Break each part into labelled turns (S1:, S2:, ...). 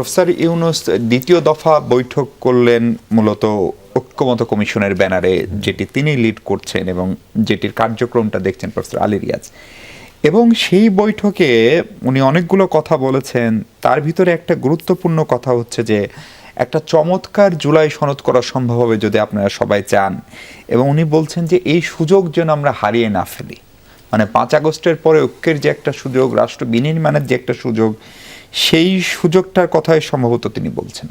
S1: Professor Yunus, দ্বিতীয় দফা বৈঠক করলেন মূলত ঐক্যমত কমিশনের ব্যানারে, যেটি তিনি লিড করছেন এবং যেটির কার্যক্রমটা দেখছেন প্রফেসর আলী রিয়াজ। এবং সেই বৈঠকে উনি অনেকগুলো কথা বলেছেন। তার ভিতরে একটা গুরুত্বপূর্ণ কথা হচ্ছে যে, একটা চমৎকার জুলাই সনদ করা সম্ভব হবে যদি আপনারা সবাই চান। এবং উনি বলছেন যে, এই সুযোগ যেন আমরা হারিয়ে না ফেলি। মানে পাঁচ আগস্টের পরে ঐক্যের যে একটা সুযোগ, রাষ্ট্র বিনির্মাণের যে একটা সুযোগ সেই সুযোগটার কথাই সম্ভবত তিনি বলছেন।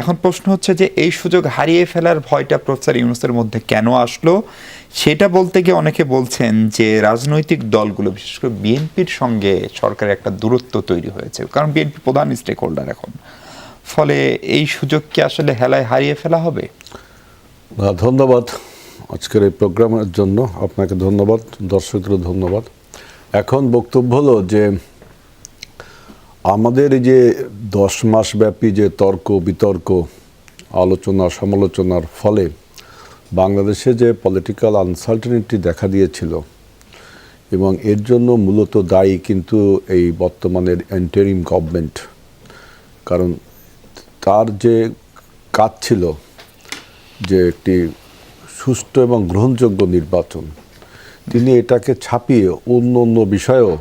S1: এখন প্রশ্ন হচ্ছে যে এই সুযোগ হারিয়ে ফেলার ভয়টা প্রফেসর ইউনুসের মধ্যে কেন আসলো? সেটা বলতে গিয়ে অনেকে বলছেন যে রাজনৈতিক দলগুলো, বিশেষ করে বিএনপির সঙ্গে সরকারের একটা দূরত্ব তৈরি হয়েছে, কারণ বিএনপি প্রধান স্টেক হোল্ডার এখন। ফলে এই সুযোগ কি আসলে হেলায় হারিয়ে ফেলা হবে?
S2: ধন্যবাদ আজকের এই প্রোগ্রামের জন্য। আপনাকে ধন্যবাদ দর্শকদের ধন্যবাদ। এখন বক্তব্য হলো যে আমাদের এই যে দশ মাস ব্যাপী যে তর্ক, বিতর্ক, আলোচনা, সমালোচনার ফলে বাংলাদেশে যে পলিটিক্যাল আনসার্টেনিটি দেখা দিয়েছিল এবং এর জন্য মূলত দায়ী কিন্তু এই বর্তমানের এন্টারিম গভর্নমেন্ট কারণ তার যে কাজ ছিল যে একটি সুষ্ঠু এবং গ্রহণযোগ্য নির্বাচন, তিনি এটাকে ছাপিয়ে অন্য অন্য বিষয়েও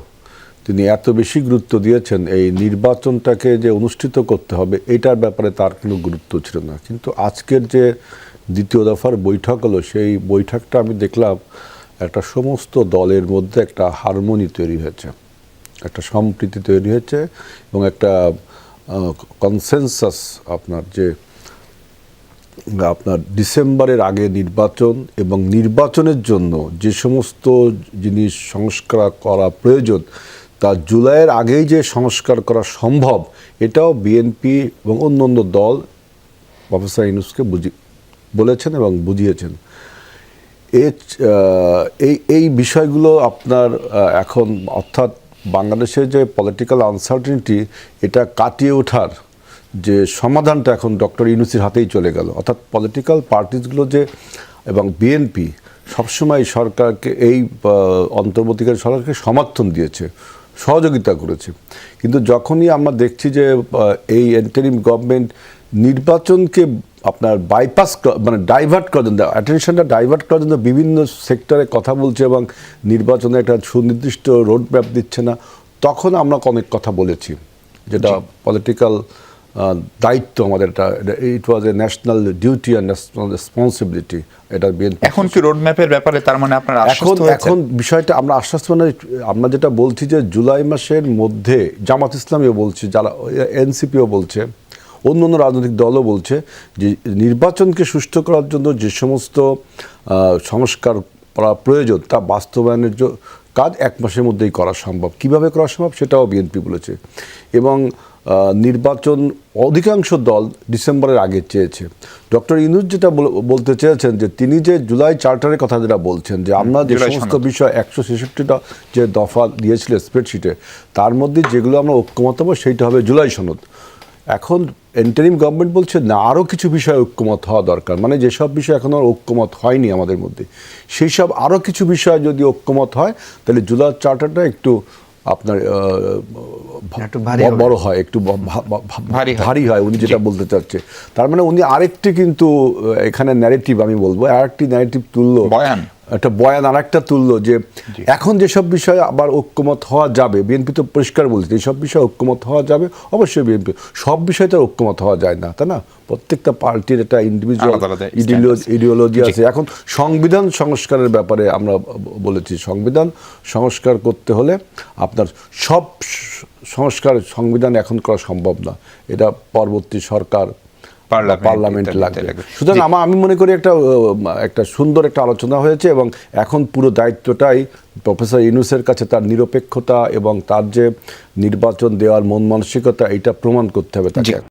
S2: তিনি এত বেশি গুরুত্ব দিয়েছেন, এই নির্বাচনটাকে যে অনুষ্ঠিত করতে হবে, এটার ব্যাপারে তার কোনো গুরুত্ব ছিল না। কিন্তু আজকের যে দ্বিতীয় দফার বৈঠক হলো, সেই বৈঠকটা আমি দেখলাম, একটা সমস্ত দলের মধ্যে একটা হারমোনি তৈরি হয়েছে, একটা সম্প্রীতি তৈরি হয়েছে এবং একটা কনসেনসাস আপনার যে, আপনার ডিসেম্বরের আগে নির্বাচন এবং নির্বাচনের জন্য যে সমস্ত জিনিস সংস্কার করা প্রয়োজন তা জুলাইয়ের আগেই যে সংস্কার করা সম্ভব, এটাও বিএনপি এবং অন্য অন্য দল প্রফেসর ইউনুসকে বুঝি, বলেছেন এবং বুঝিয়েছেন। এই এই বিষয়গুলো আপনার এখন অর্থাৎ বাংলাদেশের যে পলিটিক্যাল আনসার্টেনিটি এটা কাটিয়ে ওঠার যে সমাধানটা এখন ডক্টর ইউনুসির হাতেই চলে গেল। অর্থাৎ পলিটিক্যাল পার্টিসগুলো যে, এবং বিএনপি সবসময় সরকারকে এই অন্তর্বর্তীকালীন সরকারকে সমর্থন দিয়েছে। সহযোগিতা করেছে। কিন্তু যখনই আমরা দেখছি যে এই এন্টারিম গভর্নমেন্ট নির্বাচনকে আপনার বাইপাস মানে ডাইভার্ট করার জন্য অ্যাটেনশনটা ডাইভার্ট করার জন্য বিভিন্ন সেক্টরে কথা বলছে এবং নির্বাচনে একটা সুনির্দিষ্ট রোড ম্যাপ দিচ্ছে না তখন আমরা অনেক কথা বলেছি। যেটা পলিটিক্যাল দায়িত্ব আমাদের এটা it was a national duty and national responsibility এটা বিএনপি
S1: এখন কি রোড ম্যাপের ব্যাপারে তার মানে আপনার
S2: এখন এখন বিষয়টা আমরা আশ্বাস মানে আমরা যেটা বলছি যে জুলাই মাসের মধ্যে জামাত ইসলামীও বলছে যারা এনসিপিও বলছে অন্য অন্য রাজনৈতিক দলও বলছে যে নির্বাচনকে সুষ্ঠু করার জন্য যে সমস্ত সংস্কার করা প্রয়োজন তা বাস্তবায়নের কাজ এক মাসের মধ্যেই করা সম্ভব। কীভাবে করা সম্ভব সেটাও বিএনপি বলেছে। এবং নির্বাচন অধিকাংশ দল ডিসেম্বরের আগে চেয়েছে। ডক্টর ইনুজ যেটা বল- বলতে চেয়েছেন যে তিনি যে জুলাই চার্টারের কথা যেটা বলছেন যে আমরা যে সমস্ত বিষয় একশো ছেষট্টিটা যে দফা দিয়েছিল স্প্রেডশিটে তার মধ্যে যেগুলো আমরা ঐক্যমত হব সেইটা হবে জুলাই সনদ। এখন এন্টারিম গভর্নমেন্ট বলছে না আরও কিছু বিষয়ে ঐক্যমত হওয়া দরকার মানে যেসব বিষয় এখনও ঐক্যমত হয়নি আমাদের মধ্যে সেই সব আরও কিছু বিষয় যদি ঐক্যমত হয় তাহলে জুলাই চার্টারটা একটু আপনার। বড় হয় একটু
S1: ভারী হয়।
S2: উনি যেটা বলতে চাচ্ছে তার মানে উনি আরেকটি কিন্তু এখানে ন্যারেটিভ আমি বলব আরেকটি ন্যারেটিভ তুললো
S1: বয়ান।
S2: একটা বয়ান আর একটা তুললো যে এখন যেসব বিষয়ে আবার ঐক্যমত হওয়া যাবে বিএনপি তো পরিষ্কার বলছে এইসব বিষয়ে ঐক্যমত হওয়া যাবে অবশ্যই বিএনপি সব বিষয়ে তো ঐক্যমত হওয়া যায় না তাই না? প্রত্যেকটা পার্টির একটা ইন্ডিভিজুয়াল ইডিওলজি আছে। এখন সংবিধান সংস্কারের ব্যাপারে আমরা বলেছি সংবিধান সংস্কার করতে হলে আপনার সব সংস্কার সংবিধান এখন করা সম্ভব না। এটা পরবর্তী সরকার
S1: পার্লামেন্ট
S2: পার্লামেন্ট
S1: ইত্যাদি
S2: লাগবে। সুতরাং আমার আমি মনে করি একটা একটা সুন্দর একটা আলোচনা হয়েছে এবং এখন পুরো দায়িত্বটাই প্রফেসর ইউনুসের কাছে তার নিরপেক্ষতা এবং তার যে নির্বাচন দেওয়ার মন মানসিকতা এটা প্রমাণ করতে হবে তাকে।